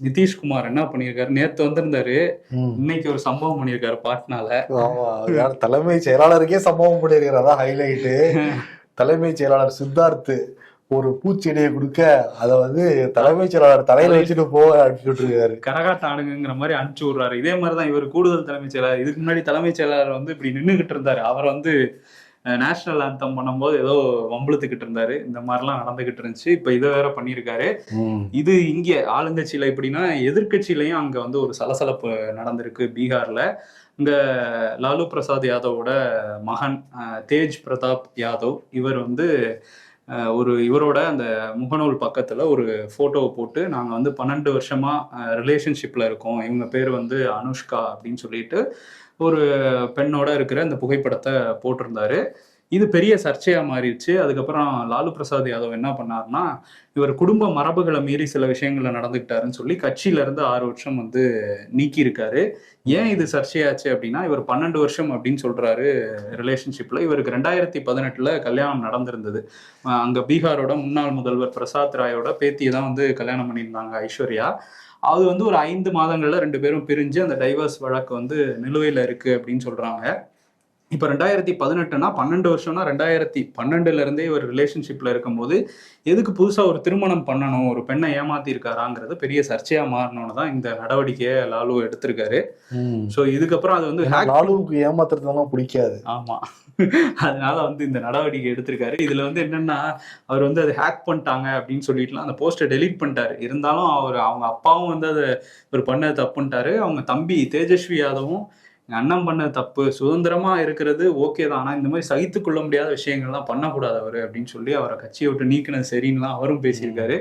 நிதிஷ்குமார் என்ன பண்ணியிருக்காரு? நேத்து வந்திருந்தாரு. இன்னைக்கு ஒரு சம்பவம் பண்ணியிருக்காரு பாட்னால. தலைமை செயலாளருக்கே சம்பவம் பண்ணியிருக்கிறதா ஹைலைட்டு தலைமைச் செயலாளர் சித்தார்த் ஒரு பூச்செடியை கொடுக்க அதை வந்து தலைமைச் செயலாளர் தலையில வச்சுட்டு போக அனுப்பிச்சுட்டு இருக்காரு கரகாட்ட ஆடுங்கிற மாதிரி அனுப்பிச்சு விடுறாரு. இதே மாதிரிதான் இவர் கூடுதல் தலைமைச் செயலாளர். இதுக்கு முன்னாடி தலைமைச் செயலாளர் வந்து இப்படி நின்றுகிட்டு இருந்தாரு. அவர் வந்து நேஷனல் ஆந்தம் பண்ணும்போது ஏதோ வம்பளுத்துக்கிட்டு இருந்தாரு. இந்த மாதிரிலாம் நடந்துகிட்டு இருந்துச்சு. இப்ப இதை வேற பண்ணியிருக்காரு. இது இங்க ஆளுங்கட்சியில எப்படின்னா எதிர்க்கட்சியிலையும் அங்க வந்து ஒரு சலசலப்பு நடந்திருக்கு பீகார்ல. இங்க லாலு பிரசாத் யாதவோட மகன் தேஜ் பிரதாப் யாதவ் இவர் வந்து ஒரு இவரோட அந்த முகநூல் பக்கத்தில் ஒரு ஃபோட்டோவை போட்டு நாங்கள் வந்து பன்னெண்டு வருஷமாக ரிலேஷன்ஷிப்பில் இருக்கோம். இவங்க பேர் வந்து அனுஷ்கா அப்படின்னு சொல்லிட்டு ஒரு பெண்ணோட இருக்கிற அந்த புகைப்படத்தை போட்டிருந்தாரு. இது பெரிய சர்ச்சையா மாறிடுச்சு. அதுக்கப்புறம் லாலு பிரசாத் யாதவ் என்ன பண்ணார்னா இவர் குடும்ப மரபுகளை மீறி சில விஷயங்களை நடந்துக்கிட்டாருன்னு சொல்லி கட்சியில இருந்து ஆறு வருஷம் வந்து நீக்கி இருக்காரு ஏன் இது சர்ச்சையாச்சு அப்படின்னா இவர் பன்னெண்டு வருஷம் அப்படின்னு சொல்றாரு ரிலேஷன்ஷிப்ல இவருக்கு ரெண்டாயிரத்தி பதினெட்டுல கல்யாணம் நடந்திருந்தது. அங்கே அங்க பீகாரோட முன்னாள் முதல்வர் பிரசாத் ராயோட பேத்தியை தான் வந்து கல்யாணம் பண்ணியிருந்தாங்க ஐஸ்வர்யா. அது வந்து ஒரு ஐந்து மாதங்கள்ல ரெண்டு பேரும் பிரிஞ்சு அந்த டைவர்ஸ் வழக்கு வந்து நிலுவையில இருக்கு அப்படின்னு சொல்றாங்க. இப்போ ரெண்டாயிரத்தி பதினெட்டுனா பன்னெண்டு வருஷம்னா ரெண்டாயிரத்தி பன்னெண்டுல இருந்தே ஒரு ரிலேஷன்ஷிப்ல இருக்கும்போது எதுக்கு புதுசா ஒரு திருமணம் பண்ணணும் ஒரு பெண்ணை ஏமாத்தி இருக்காராங்கிறது பெரிய சர்ச்சையா மாறணும்னு தான் இந்த நடவடிக்கையை லாலு எடுத்திருக்காரு. ஸோ இதுக்கப்புறம் அது வந்து லாலுவுக்கு ஏமாத்துறதுலாம் பிடிக்காது. ஆமா. அதனால வந்து இந்த நடவடிக்கை எடுத்திருக்காரு. இதுல வந்து என்னன்னா அவர் வந்து அதை ஹேக் பண்ணிட்டாங்க அப்படின்னு சொல்லிட்டுலாம் அந்த போஸ்டை டெலீட் பண்ணிட்டாரு. இருந்தாலும் அவர் அவங்க அப்பாவும் வந்து அதை இவர் பண்ணது தப்புன்ட்டாரு. அவங்க தம்பி தேஜஸ்வி யாதவும் அண்ணன் பண்ண தப்பு சுதந்திரமா இருக்கிறது ஓகே தான். ஆனா இந்த மாதிரி சகித்து கொள்ள முடியாத விஷயங்கள்லாம் பண்ணக்கூடாது அவரு அப்படின்னு சொல்லி அவரை கட்சியை விட்டு நீக்கினது சரின்னுலாம் அவரும் பேசியிருக்காரு.